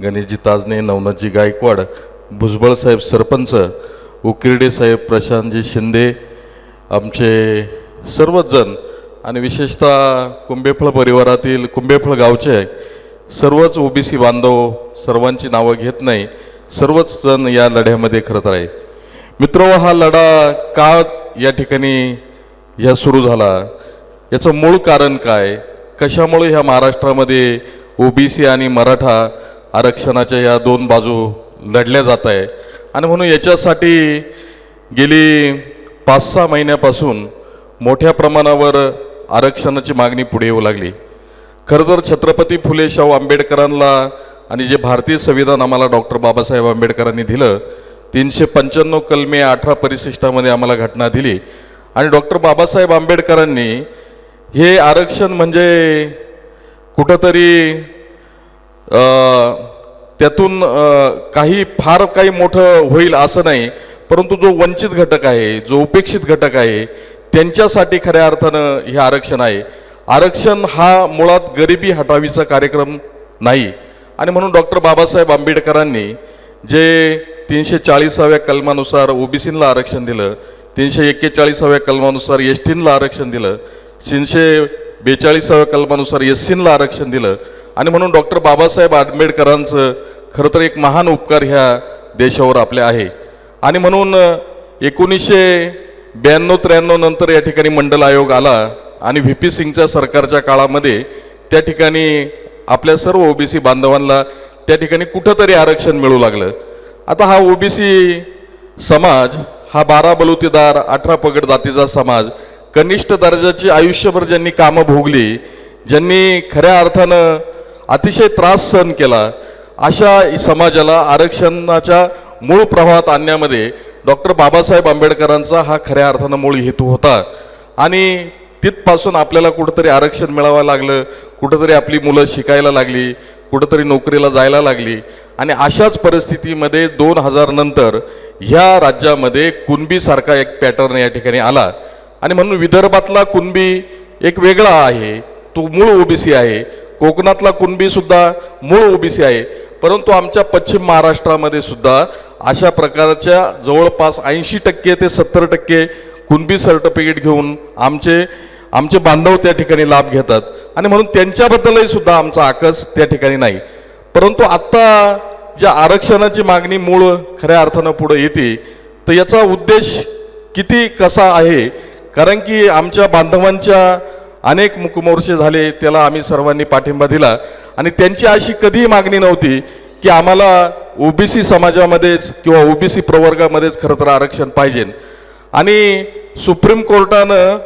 गणेशजी ताजने नवनाथजी गायकवाड भुजबळ साहेब सरपंच उकिरडे साहेब प्रशांतजी शिंदे आमचे सर्वच जण आणि विशेषतः कुंभेफळ परिवारातील कुंभेफळ गावचे सर्वच ओबीसी बांधव सर्वांची नावं घेत नाही सर्वच जण या लढ्यामध्ये खरं तर आहे मित्र हा लढा का या ठिकाणी ह्या सुरू झाला? याचं मूळ कारण काय? कशामुळे ह्या महाराष्ट्रामध्ये ओबीसी आणि मराठा आरक्षणाच्या या दोन बाजू लढल्या जात आहे. आणि म्हणून याच्यासाठी गेली पाच सहा महिन्यापासून मोठ्या प्रमाणावर आरक्षणाची मागणी पुढे येऊ लागली. खरं तर छत्रपती फुले शाहू आंबेडकरांना आणि जे भारतीय संविधान आम्हाला डॉक्टर बाबासाहेब आंबेडकरांनी दिलं तीनशे पंच्याण्णव कलमे अठरा परिशिष्टामध्ये आम्हाला घटना दिली. आणि डॉक्टर बाबासाहेब आंबेडकरांनी हे आरक्षण म्हणजे कुठंतरी त्यातून काही फार काही मोठं होईल असं नाही परंतु जो वंचित घटक आहे जो उपेक्षित घटक आहे त्यांच्यासाठी खऱ्या अर्थानं हे आरक्षण आहे. आरक्षण हा मुळात गरिबी हटावीचा कार्यक्रम नाही. आणि म्हणून डॉक्टर बाबासाहेब आंबेडकरांनी जे तीनशे चाळीसाव्या कलमानुसार ओबीसीला आरक्षण दिलं तीनशे एक्केचाळीसाव्या कलमानुसार एस टीनला आरक्षण दिलं तीनशे बेचाळीसाव्या कलमानुसार एस सीनला आरक्षण दिलं आणि म्हणून डॉक्टर बाबासाहेब आंबेडकरांचं खरं तर एक महान उपकार ह्या देशावर आपले आहे. आणि म्हणून एकोणीसशे ब्याण्णव त्र्याण्णव नंतर या ठिकाणी मंडल आयोग आला आणि व्ही पी सिंगच्या सरकारच्या काळामध्ये त्या ठिकाणी आपल्या सर्व ओबीसी बांधवांना त्या ठिकाणी कुठंतरी आरक्षण मिळू लागलं. आता हा ओबीसी समाज हा बारा बलुतेदार अठरा पगड जातीचा समाज कनिष्ठ दर्जाची आयुष्यभर ज्यांनी कामं भोगली ज्यांनी खऱ्या अर्थानं अतिशय त्रास सहन केला. अशा समाजाला आरक्षणाच्या मूळ प्रवाहात आणण्यामध्ये डॉक्टर बाबासाहेब आंबेडकरांचा हा खऱ्या अर्थानं मूळ हेतू होता. आणि तिथपासून आपल्याला कुठंतरी आरक्षण मिळावं लागलं कुठंतरी आपली मुलं शिकायला लागली कुठंतरी नोकरीला जायला लागली. आणि अशाच परिस्थितीमध्ये दोन हजार नंतर ह्या राज्यामध्ये कुणबीसारखा एक पॅटर्न या ठिकाणी आला. आणि म्हणून विदर्भातला कुणबी एक वेगळा आहे तो मूळ ओबीसी आहे कोकणातला कुणबीसुद्धा मूळ ओबीसी आहे. परंतु आमच्या पश्चिम महाराष्ट्रामध्ये सुद्धा अशा प्रकारच्या जवळपास ऐंशी टक्के ते सत्तर टक्के कुणबी सर्टिफिकेट घेऊन आमचे आमचे बांधव त्या ठिकाणी लाभ घेतात. आणि म्हणून त्यांच्याबद्दलही सुद्धा आमचा आकस त्या ठिकाणी नाही. परंतु आत्ता ज्या आरक्षणाची मागणी मूळ खऱ्या अर्थानं पुढे येते तर याचा उद्देश किती कसा आहे? कारण की आमच्या बांधवांच्या अनेक मुकमोर्चे झाले त्याला आम्ही सर्वांनी पाठिंबा दिला. आणि त्यांची अशी कधीही मागणी नव्हती की आम्हाला ओबीसी समाजामध्येच किंवा ओबीसी प्रवर्गामध्येच खरं तर आरक्षण पाहिजे. आणि सुप्रीम कोर्टानं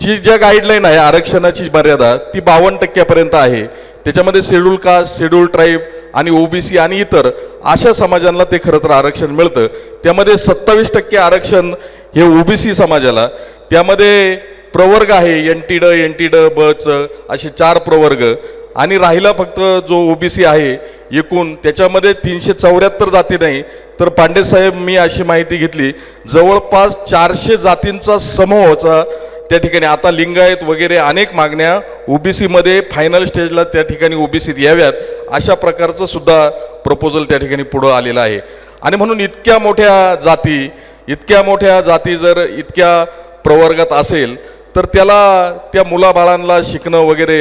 ची ज्या गाईडलाईन आहे आरक्षणाची मर्यादा ती बावन्न टक्क्यापर्यंत आहे. त्याच्यामध्ये शेड्यूल कास्ट शेड्यूल ट्राईब आणि ओबीसी आणि इतर अशा समाजांना ते खरं तर आरक्षण मिळतं. त्यामध्ये सत्तावीस टक्के आरक्षण हे ओबीसी समाजाला. त्यामध्ये प्रवर्ग आहे एन टी ड एन टी ड ब च असे चार प्रवर्ग. आणि राहिला फक्त जो ओबीसी आहे एकूण त्याच्यामध्ये तीनशे चौऱ्याहत्तर जाती नाही. तर पांडेसाहेब मी अशी माहिती घेतली जवळपास चारशे जातींचा समूहचा त्या ठिकाणी. आता लिंगायत वगैरे अनेक मागण्या ओबीसीमध्ये फायनल स्टेजला त्या ठिकाणी ओबीसीत याव्यात अशा प्रकारचं सुद्धा प्रपोजल त्या ठिकाणी पुढं आलेलं आहे. आणि म्हणून इतक्या मोठ्या जाती इतक्या मोठ्या जाती जर इतक्या प्रवर्गात असेल तर त्याला त्या मुलाबाळांना शिकणं वगैरे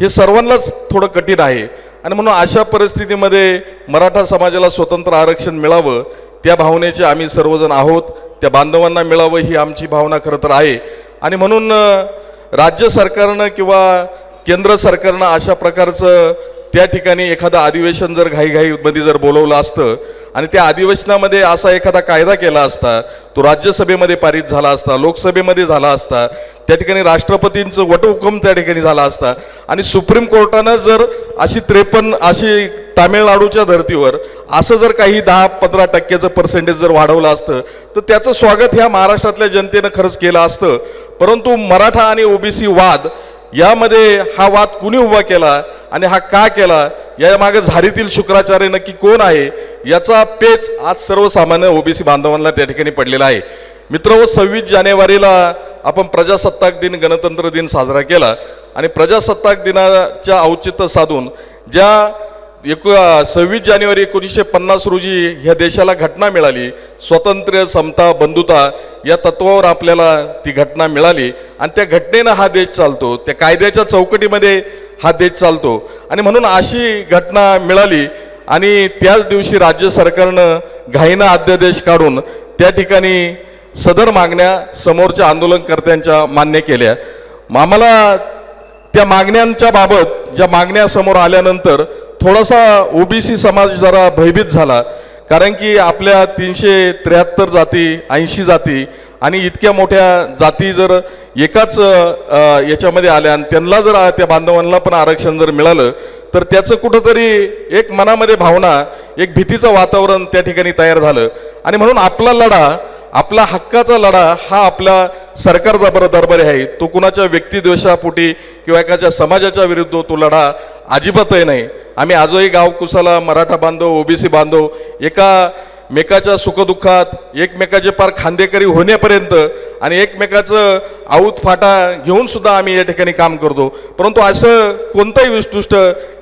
हे सर्वांनाच थोडं कठीण आहे. आणि म्हणून अशा परिस्थितीमध्ये मराठा समाजाला स्वतंत्र आरक्षण मिळावं त्या भावनेचे आम्ही सर्वजण आहोत त्या बांधवांना मिळावं ही आमची भावना खरं तर आहे. आणि म्हणून राज्य सरकारनं किंवा केंद्र सरकारनं अशा प्रकारचं त्या ठिकाणी एखादं अधिवेशन जर घाईघाईमध्ये जर बोलवलं असतं आणि त्या अधिवेशनामध्ये असा एखादा कायदा केला असता तो राज्यसभेमध्ये पारित झाला असता लोकसभेमध्ये झाला असता त्या ठिकाणी राष्ट्रपतींचं वटहुकम त्या ठिकाणी झाला असता. आणि सुप्रीम कोर्टानं जर अशी त्रेपन्न अशी तामिळनाडूच्या धर्तीवर असं जर काही दहा पंधरा टक्क्याचं पर्सेंटेज जर वाढवलं असतं तर त्याचं स्वागत ह्या महाराष्ट्रातल्या जनतेनं खरंच केलं असतं. परंतु मराठा आणि ओबीसी वाद यामध्ये हा वाद कुणी उभा केला आणि हा का केला या मागे झारीतील शुक्राचार्य नक्की कोण आहे याचा पेच आज सर्वसामान्य ओबीसी बांधवांना त्या ठिकाणी पडलेला आहे. मित्र सव्वीस जानेवारीला आपण प्रजासत्ताक दिन गणतंत्र दिन साजरा केला आणि प्रजासत्ताक दिनाच्या औचित्य साधून ज्या एकू सव्वीस जानेवारी एकोणीसशे पन्नास रोजी ह्या देशाला घटना मिळाली स्वातंत्र्य समता बंधुता या तत्वावर आपल्याला ती घटना मिळाली आणि त्या घटनेनं हा देश चालतो त्या कायद्याच्या चौकटीमध्ये हा देश चालतो. आणि म्हणून अशी घटना मिळाली आणि त्याच दिवशी राज्य सरकारनं घाईनं अध्यादेश काढून त्या ठिकाणी सदर मागण्या समोरच्या आंदोलनकर्त्यांच्या मान्य केल्या. आम्हाला त्या मागण्यांच्या बाबत ज्या मागण्या समोर आल्यानंतर थोडासा ओबीसी समाज जरा भयभीत झाला. कारण की आपल्या तीनशे त्र्याहत्तर जाती ऐंशी जाती आणि इतक्या मोठ्या जाती जर एकाच याच्यामध्ये आल्या आणि त्यांना जर त्या बांधवांना पण आरक्षण जर मिळालं तर त्याचं कुठंतरी एक मनामध्ये भावना एक भीतीचं वातावरण त्या ठिकाणी तयार झालं. आणि म्हणून आपला लढा आपला हक्काचा लढा हा आपला सरकारचा दरबार दरबारी आहे. तो कुणाच्या व्यक्तिद्वेषापोटी किंवा एखाद्या समाजाच्या विरुद्ध तो लढा अजिबातही नाही. आम्ही आजही गाव कुसाला मराठा बांधव ओबीसी बांधव एका मेकाच्या सुखदुःखात एकमेकाचे पार खांदेकरी होण्यापर्यंत आणि एकमेकाचं आऊत फाटा घेऊन सुद्धा आम्ही या ठिकाणी काम करतो. परंतु असं कोणतंही विष्टुष्ट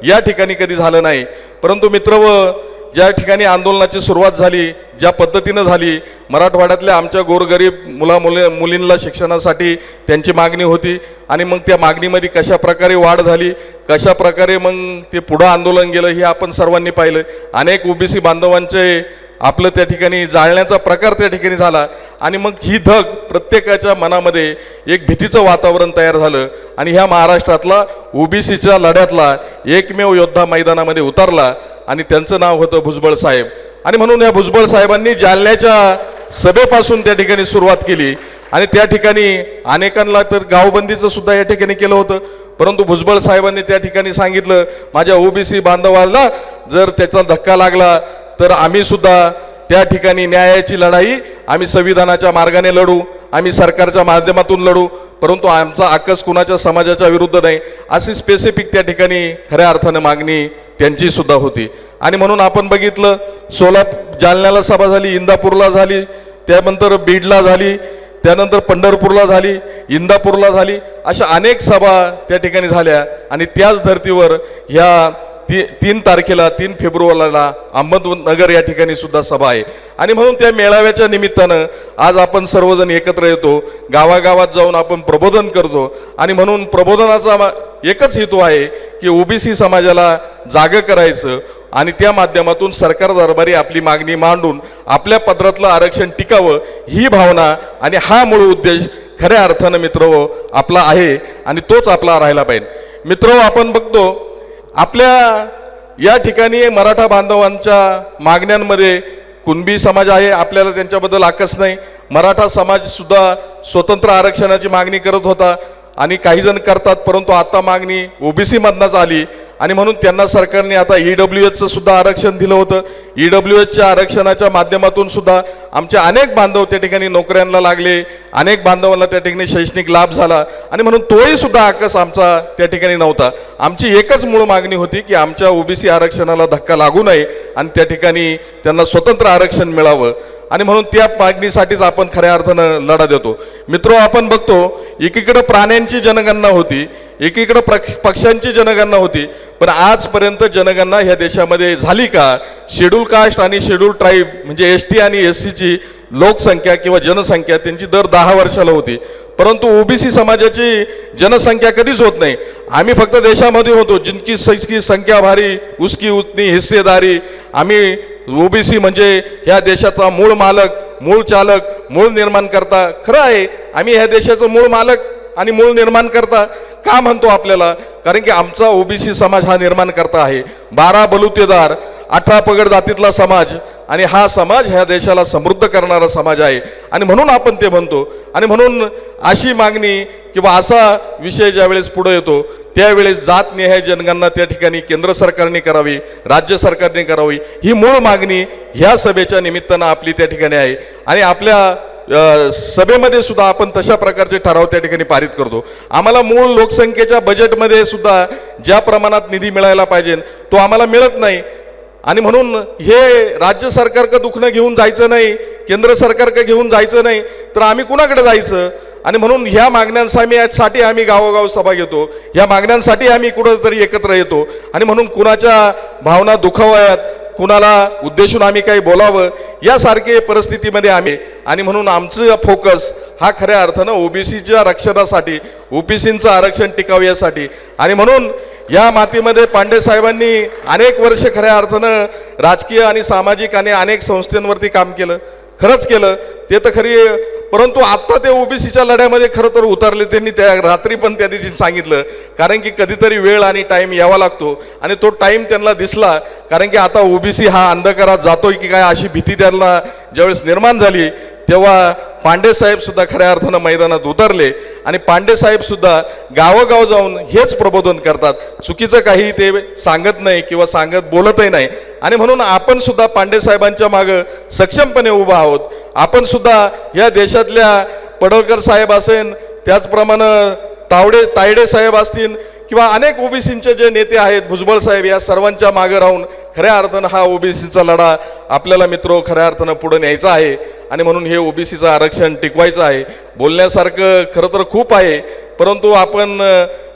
या ठिकाणी कधी झालं नाही. परंतु मित्र व ज्या ठिकाणी आंदोलनाची सुरुवात झाली ज्या पद्धतीनं झाली मराठवाड्यातल्या आमच्या गोरगरीब मुला मुले मुलींना शिक्षणासाठी त्यांची मागणी होती आणि मग त्या मागणीमध्ये कशा प्रकारे वाढ झाली कशा प्रकारे मग ते पुढं आंदोलन गेलं हे आपण सर्वांनी पाहिलं. अनेक ओबीसी बांधवांचे आपलं त्या ठिकाणी जाळण्याचा प्रकार त्या ठिकाणी झाला. आणि मग ही धग प्रत्येकाच्या मनामध्ये एक भीतीचं वातावरण तयार झालं. आणि ह्या महाराष्ट्रातला ओबीसीच्या लढ्यातला एकमेव योद्धा मैदानामध्ये उतरला. आणि त्यांचं नाव होतं भुजबळ साहेब. आणि म्हणून या भुजबळ साहेबांनी जालन्याच्या सभेपासून त्या ठिकाणी सुरुवात केली. आणि त्या ठिकाणी अनेकांना तर गावबंदीचं सुद्धा या ठिकाणी केलं होतं. परंतु भुजबळ साहेबांनी त्या ठिकाणी सांगितलं माझ्या ओबीसी बांधवाला जर त्याचा धक्का लागला तर आम्ही सुद्धा त्या ठिकाणी न्यायाची लढाई आम्ही संविधानाच्या मार्गाने लढू आम्ही सरकारच्या माध्यमातून लढू परंतु आमचा आकस कुणाच्या समाजाच्या विरुद्ध नाही अशी स्पेसिफिक त्या ठिकाणी खऱ्या अर्थानं मागणी त्यांची सुद्धा होती. आणि म्हणून आपण बघितलं सोलापूर जालन्याला सभा झाली इंदापूरला झाली त्यानंतर बीडला झाली त्यानंतर पंढरपूरला झाली इंदापूरला झाली अशा अनेक सभा त्या ठिकाणी झाल्या. आणि त्याच धर्तीवर ह्या ती तीन तारखेला तीन फेब्रुवारीला अहमदनगर या ठिकाणी सुद्धा सभा आहे. आणि म्हणून त्या मेळाव्याच्या निमित्तानं आज आपण सर्वजण एकत्र येतो गावागावात जाऊन आपण प्रबोधन करतो. आणि म्हणून प्रबोधनाचा मा- एकच हेतू आहे की ओबीसी समाजाला जागं करायचं आणि त्या माध्यमातून सरकार दरबारी आपली मागणी मांडून आपल्या पत्रातलं आरक्षण टिकावं ही भावना आणि हा मूळ उद्देश खऱ्या अर्थानं मित्र आपला आहे आणि तोच आपला राहायला पाहिजे. मित्र आपण बघतो आपल्या या ठिकाणी मराठा बांधवांच्या मागण्यांमध्ये कुणबी समाज आहे आपल्याला त्यांच्याबद्दल आकस नाही. मराठा समाजसुद्धा स्वतंत्र आरक्षणाची मागणी करत होता आणि काही जण करतात परंतु आता मागणी ओबीसीमधनंच आली. आणि म्हणून त्यांना सरकारने आता ई डब्ल्यू एचचं सुद्धा आरक्षण दिलं होतं. ई डब्ल्यू एचच्या आरक्षणाच्या माध्यमातून सुद्धा आमचे अनेक बांधव त्या ठिकाणी नोकऱ्यांना लागले. अनेक बांधवांना त्या ठिकाणी शैक्षणिक लाभ झाला. आणि म्हणून तोही सुद्धा आकस आमचा त्या ठिकाणी नव्हता. आमची एकच मूळ मागणी होती की आमच्या ओबीसी आरक्षणाला धक्का लागू नये आणि त्या ठिकाणी त्यांना स्वतंत्र आरक्षण मिळावं. आणि म्हणून त्या मागणीसाठीच आपण खऱ्या अर्थानं लढा देतो. मित्रो आपण बघतो एकीकडं प्राण्यांची जनगणना होती एकीकडं प्रक्ष- पक्ष्यांची जनगणना होती पण आजपर्यंत जनगणना ह्या देशामध्ये झाली का? शेड्यूल कास्ट आणि शेड्यूल ट्राईब म्हणजे एस टी आणि एस सीची लोकसंख्या किंवा जनसंख्या त्यांची दर दहा वर्षाला होती. परंतु ओबीसी समाजाची जनसंख्या कधीच होत नाही. आम्ही फक्त देशामध्ये होतो. जिनकी सैकी संख्या भारी उसकी उतनी हिस्सेदारी आम्ही ओबीसी म्हणजे ह्या देशाचा मूळ मालक मूळ चालक मूळ निर्माण करता खरं आहे आम्ही ह्या देशाचं मूळ मालक. आणि मूळ निर्माण करता का म्हणतो आपल्याला? कारण की आमचा ओबीसी समाज हा निर्माण करता आहे. बारा बलुतेदार अठरा पगड जातीतला समाज आणि हा समाज ह्या देशाला समृद्ध करणारा समाज आहे. आणि म्हणून आपण ते म्हणतो. आणि म्हणून अशी मागणी किंवा असा विषय ज्यावेळेस पुढे येतो त्यावेळेस जातनिहाय जनगणना त्या ठिकाणी केंद्र सरकारने करावी राज्य सरकारने करावी ही मूळ मागणी ह्या सभेच्या निमित्तानं आपली त्या ठिकाणी आहे. आणि आपल्या सभेमध्ये सुद्धा आपण तशा प्रकारचे ठराव त्या ठिकाणी पारित करतो. आम्हाला मूळ लोकसंख्येच्या बजेटमध्ये सुद्धा ज्या प्रमाणात निधी मिळायला पाहिजे तो आम्हाला मिळत नाही. आणि म्हणून हे राज्य सरकारकं दुखणं घेऊन जायचं नाही केंद्र सरकारकं घेऊन जायचं नाही तर आम्ही कुणाकडे जायचं? आणि म्हणून ह्या मागण्यांसाठी आम्ही गावोगाव सभा घेतो. ह्या मागण्यांसाठी आम्ही कुठंतरी एकत्र येतो. आणि म्हणून कुणाच्या भावना दुखावयात कुणाला उद्देशून आम्ही काही बोलावं यासारखे परिस्थितीमध्ये आम्ही आणि म्हणून आमचं फोकस हा खऱ्या अर्थानं ओबीसीच्या रक्षणासाठी ओबीसींचं आरक्षण टिकावं यासाठी. आणि म्हणून या मातीमध्ये पांडे साहेबांनी अनेक वर्ष खऱ्या अर्थानं राजकीय आणि सामाजिक आणि अनेक संस्थांवरती काम केलं. खरंच केलं. ते तर खरी परंतु आत्ता ते ओबीसीच्या लढ्यामध्ये खरं तर उतरले. त्यांनी त्या रात्री पण त्या दिवशी सांगितलं. कारण की कधीतरी वेळ आणि टाईम यावा लागतो. आणि तो टाईम त्यांना दिसला. कारण की आता ओबीसी हा अंधकारात जातोय की काय अशी भीती त्यांना ज्यावेळेस निर्माण झाली. तेव्हा पांडे खऱ्या अर्थानं मैदानात उतरले आणि पांडे गावोगाव जाऊन हेच प्रबोधन करतात. चुकीचं काही ते सांगत नाही किंवा सांगत बोलतही नाही. आणि म्हणून आपण सुद्धा पांडे साहेबांच्या मागं सक्षमपणे उभा आहोत. आपण सुद्धा या देशातल्या पडळकर साहेब असेल त्याचप्रमाणे तावडे तायडे साहेब असतील किंवा अनेक ओबीसींचे जे नेते आहेत भुजबळ साहेब या सर्वांच्या मागे राहून खऱ्या अर्थानं हा ओबीसीचा लढा आपल्याला मित्र खऱ्या अर्थानं पुढे न्यायचा आहे आणि म्हणून हे ओबीसीचं आरक्षण टिकवायचं आहे. बोलण्यासारखं खरं तर खूप आहे परंतु आपण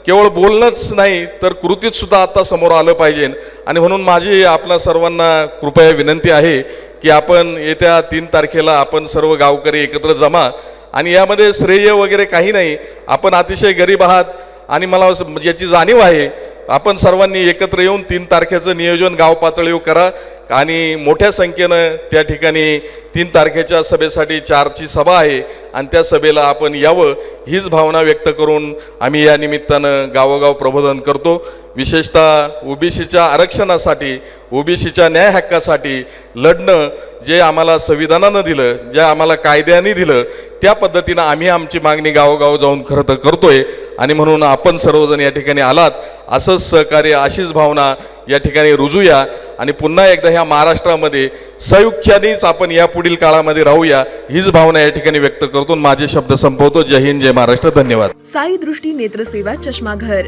केवळ बोलणंच नाही तर कृतीत सुद्धा आता समोर आलं पाहिजे. आणि म्हणून माझी आपल्या सर्वांना कृपया विनंती आहे की आपण येत्या तीन तारखेला आपण सर्व गावकरी एकत्र जमा. आणि यामध्ये श्रेय वगैरे काही नाही. आपण अतिशय गरीब आहात आणि मला असं- म्हणजे याची जाणीव आहे. आपण सर्वांनी एकत्र येऊन तीन तारखेचं नियोजन गाव पातळीवर करा. आणि मोठ्या संख्येनं त्या ठिकाणी तीन तारखेच्या सभेसाठी चारची सभा आहे. आणि त्या सभेला आपण यावं हीच भावना व्यक्त करून आम्ही या निमित्तानं गावोगाव प्रबोधन करतो. विशेषतः ओबीसीच्या आरक्षणासाठी ओबीसीच्या न्याय हक्कासाठी लढणं जे आम्हाला संविधानानं दिलं जे आम्हाला कायद्याने दिलं त्या पद्धतीनं आम्ही आमची मागणी गावोगाव जाऊन खरं तर करतोय. आणि म्हणून आपण सर्वजण या ठिकाणी आलात. असंच सहकार्य अशीच भावना या ठिकाणी रुजूया. आणि पुन्हा एकदा ह्या महाराष्ट्रामध्ये सयुख्यानेच आपण या पुढील काळामध्ये राहूया हीच भावना या ठिकाणी व्यक्त करतो. माझे शब्द संपवतो. जय हिंद जय महाराष्ट्र. धन्यवाद. साई दृष्टी नेत्रसेवा चष्माघर.